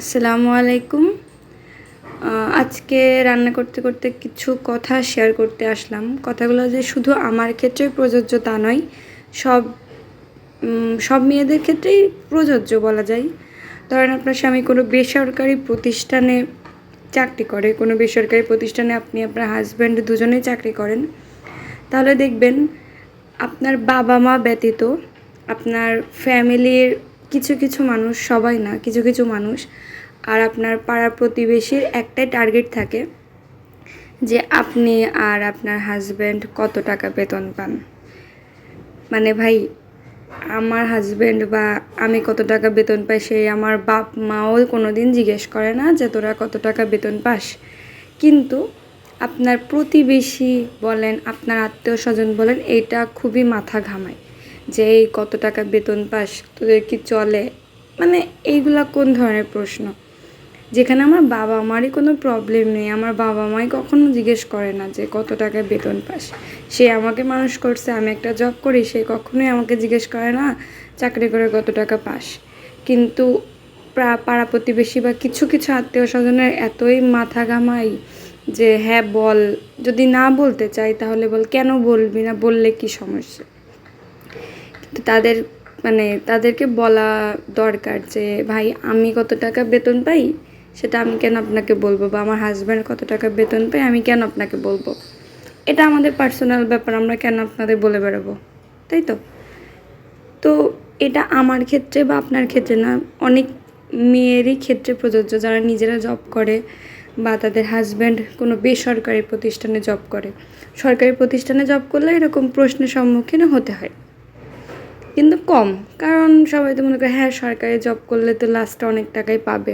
আসসালামু আলাইকুম। আজকে রান্না করতে করতে কিছু কথা শেয়ার করতে আসলাম। কথাগুলো যে শুধু আমার ক্ষেত্রে প্রযোজ্য তা নয়, সব সব মেয়েদের ক্ষেত্রেই প্রযোজ্য বলা যায়। ধরেন আপনার স্বামী কোনো বেসরকারি প্রতিষ্ঠানে চাকরি করে, কোনো বেসরকারি প্রতিষ্ঠানে আপনি আপনার হাজব্যান্ড দুজনেই চাকরি করেন, তাহলে দেখবেন আপনার বাবা মা ব্যতীত আপনার ফ্যামিলির কিছু কিছু মানুষ, সবাই না, কিছু কিছু মানুষ আর আপনার পাড়া প্রতিবেশীর একটাই টার্গেট থাকে যে আপনি আর আপনার হাজব্যান্ড কত টাকা বেতন পান। মানে ভাই, আমার হাজব্যান্ড বা আমি কত টাকা বেতন পাই সেই আমার বাপ মাও কোনো দিন জিজ্ঞেস করে না যে তোরা কত টাকা বেতন পাস। কিন্তু আপনার প্রতিবেশী বলেন, আপনার আত্মীয় স্বজন বলেন, এইটা খুবই মাথা ঘামায়। যে, এই কত টাকা বেতন পাস? তোদের কি চলে? মানে এইগুলা কোন ধরনের প্রশ্ন? যেখানে আমার বাবা মারই কোনো প্রবলেম নেই। আমার বাবা মাই কখনো জিজ্ঞেস করে না যে, কত টাকা বেতন পাস? সে আমাকে মানুষ করছে, আমি একটা জব করি, সে কখনোই আমাকে জিজ্ঞেস করে না, চাকরি করে কত টাকা পাস? কিন্তু পাড়া প্রতিবেশী বা কিছু কিছু আত্মীয় স্বজনের এতই মাথা ঘামাই যে হ্যাঁ বল। যদি না বলতে চাই, তাহলে বল। কেন বলবি না? বললে কি সমস্যা? কিন্তু তাদের মানে তাদেরকে বলা দরকার যে, ভাই, আমি কত টাকা বেতন পাই? সেটা আমি কেন আপনাকে বলব? বা আমার হাজব্যান্ড কত টাকা বেতন পাই আমি কেন আপনাকে বলব? এটা আমাদের পার্সোনাল ব্যাপার, আমরা কেন আপনাদের বলে বেড়াবো? তাই তো? তো এটা আমার ক্ষেত্রে বা আপনার ক্ষেত্রে না, অনেক মেয়েরই ক্ষেত্রে প্রযোজ্য। যারা নিজেরা জব করে বা তাদের হাজব্যান্ড কোনো বেসরকারি প্রতিষ্ঠানে জব করে। সরকারি প্রতিষ্ঠানে জব করলে এরকম প্রশ্নের সম্মুখীন হতে হয়। কিন্তু কম। কারণ সবাই তো মনে করে হ্যাঁ সরকারি জব করলে তো লাস্টে অনেক টাকাই পাবে।